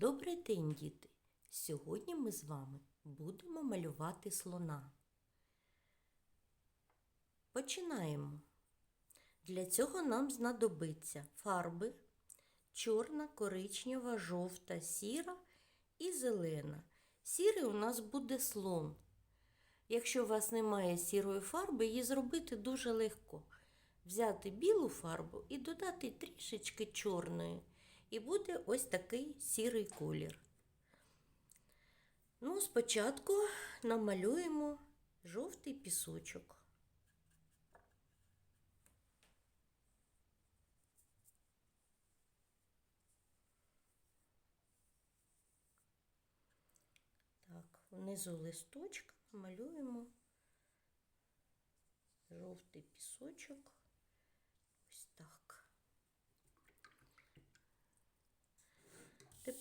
Добрий день, діти! Сьогодні ми з вами будемо малювати слона. Починаємо. Для цього нам знадобиться фарби чорна, коричнева, жовта, сіра і зелена. Сірий у нас буде слон. Якщо у вас немає сірої фарби, її зробити дуже легко. Взяти білу фарбу і додати трішечки чорної. І буде ось такий сірий колір. Ну, спочатку намалюємо жовтий пісочок. Так, внизу листочка малюємо жовтий пісочок. Ось так.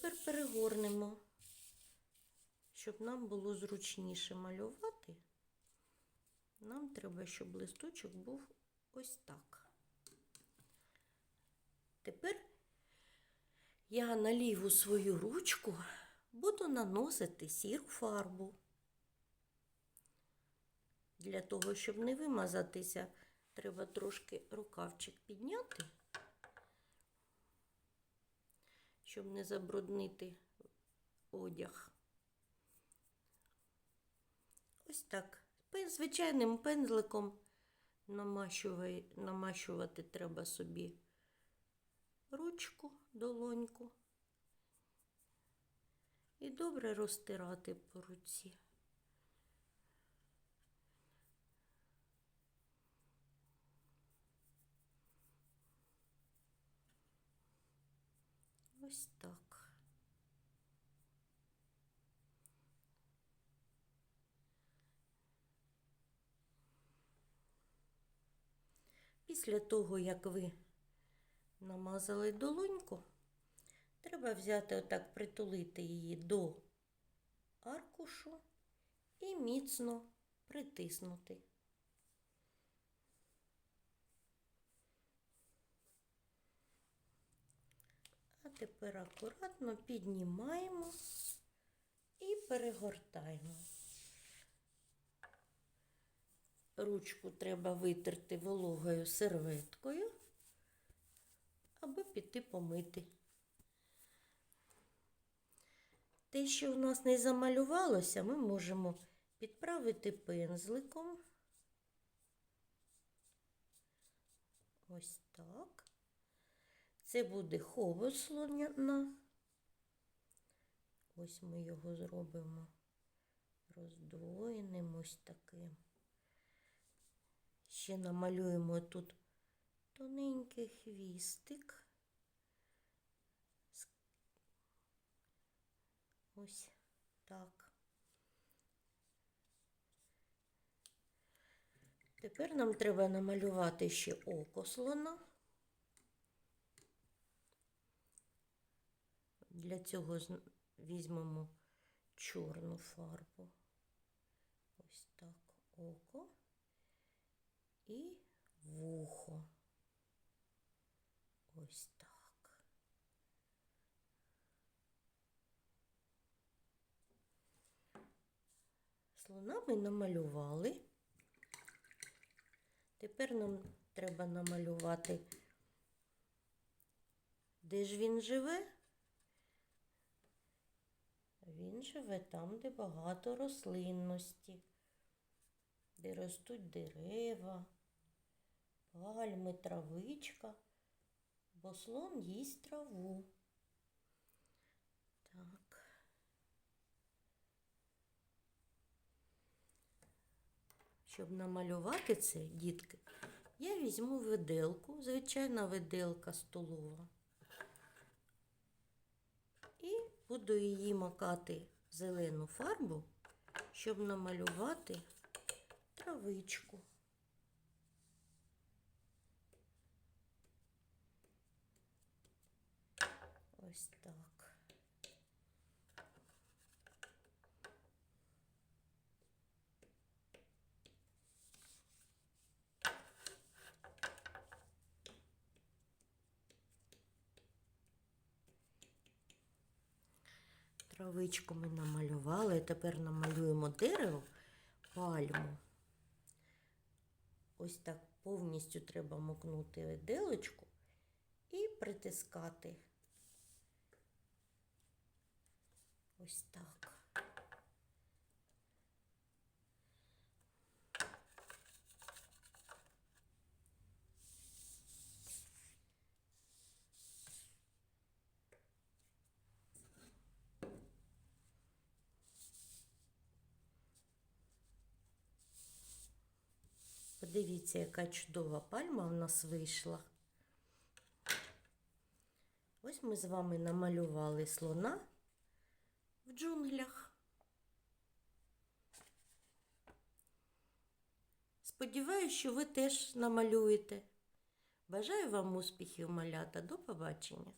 Тепер перегорнемо, щоб нам було зручніше малювати. Нам треба, щоб листочок був ось так. Тепер я на ліву свою ручку буду наносити сіру фарбу. Для того, щоб не вимазатися, треба трошки рукавчик підняти, щоб не забруднити одяг. Ось так. Звичайним пензликом намащувати треба собі ручку, долоньку і добре розтирати по руці. Ось так. Після того, як ви намазали долоньку, треба взяти отак, притулити її до аркушу і міцно притиснути. Тепер акуратно піднімаємо і перегортаємо. Ручку треба витерти вологою серветкою або піти помити. Те, що в нас не замалювалося, ми можемо підправити пензликом. Ось так. Це буде хобот слоняна. Ось ми його зробимо роздвоєним ось таким. Ще намалюємо тут тоненький хвістик. Ось так. Тепер нам треба намалювати ще око слона. Для цього візьмемо чорну фарбу. Ось так око і вухо. Ось так. Слона ми намалювали. Тепер нам треба намалювати, де ж він живе. Він живе там, де багато рослинності, де ростуть дерева, пальми, травичка, бо слон їсть траву. Так. Щоб намалювати це, дітки, я візьму виделку, звичайна виделка столова. І буду її макати в зелену фарбу, щоб намалювати травичку. Ось так. Травичку ми намалювали, тепер намалюємо дерево, пальму. Ось так повністю треба мокнути виделочку і притискати. Ось так. Подивіться, яка чудова пальма в нас вийшла. Ось ми з вами намалювали слона в джунглях. Сподіваюсь, що ви теж намалюєте. Бажаю вам успіхів, малята. До побачення!